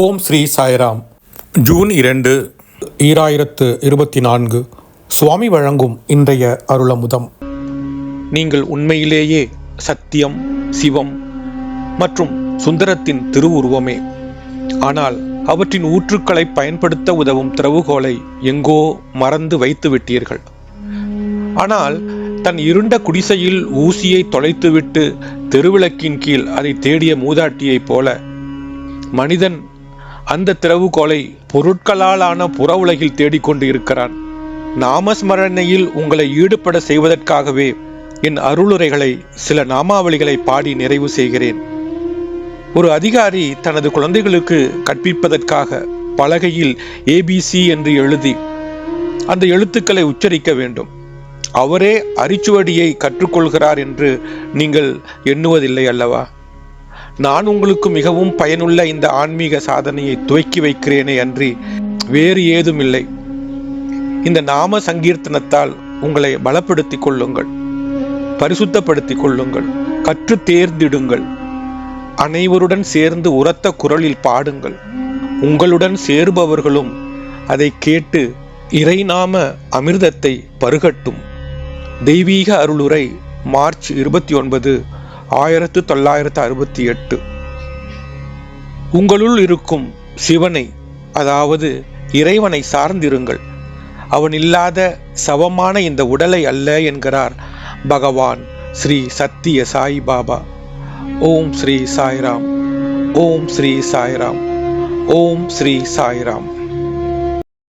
ஓம் Sri Sairam. June இரண்டு ஈராயிரத்து இருபத்தி நான்கு. சுவாமி வழங்கும் இன்றைய அருளமுதம். நீங்கள் உண்மையிலேயே சத்தியம் சிவம் மற்றும் சுந்தரத்தின் திருவுருவமே. ஆனால் அவற்றின் ஊற்றுக்களை பயன்படுத்த உதவும் திறவுகோலை எங்கோ மறந்து வைத்து விட்டீர்கள். ஆனால் தன் இருண்ட குடிசையில் ஊசியை தொலைத்துவிட்டு தெருவிளக்கின் கீழ் அதை தேடிய மூதாட்டியைப் போல மனிதன் அந்த திறவுகோலை பொருட்களாலான புற உலகில் தேடிக்கொண்டு இருக்கிறான் நாமஸ்மரணையில் உங்களை ஈடுபட செய்வதற்காகவே என் அருளுரைகளை சில நாமாவளிகளை பாடி நிறைவு செய்கிறேன். ஒரு அதிகாரி தனது குழந்தைகளுக்கு கற்பிப்பதற்காக பலகையில் ஏபிசி என்று எழுதி அந்த எழுத்துக்களை உச்சரிக்க வேண்டும். அவரே அரிச்சுவடியை கற்றுக்கொள்கிறார் என்று நீங்கள் எண்ணுவதில்லை அல்லவா? நான் உங்களுக்கு மிகவும் பயனுள்ள இந்த ஆன்மீக சாதனையை துவக்கி வைக்கிறேனே அன்றி வேறு ஏதும் இல்லை இந்த நாம சங்கீர்த்தனத்தால் உங்களை பலப்படுத்திக் கொள்ளுங்கள். பரிசுத்தப்படுத்திக் கொள்ளுங்கள். கற்று தேர்ந்திடுங்கள். அனைவருடன் சேர்ந்து உரத்த குரலில் பாடுங்கள். உங்களுடன் சேருபவர்களும் அதை கேட்டு இறைநாம அமிர்தத்தை பருகட்டும். தெய்வீக அருளுரை மார்ச் இருபத்தி ஒன்பது ஆயிரத்து தொள்ளாயிரத்து அறுபத்தி எட்டு. உங்களுள் இருக்கும் சிவனை அதாவது இறைவனை சார்ந்திருங்கள். அவன் இல்லாத சவமான இந்த உடலை அல்ல என்கிறார் பகவான் ஸ்ரீ சத்திய சாய் பாபா. ஓம் ஸ்ரீ சாய்ராம். ஓம் ஸ்ரீ சாய்ராம். ஓம் ஸ்ரீ சாய்ராம்.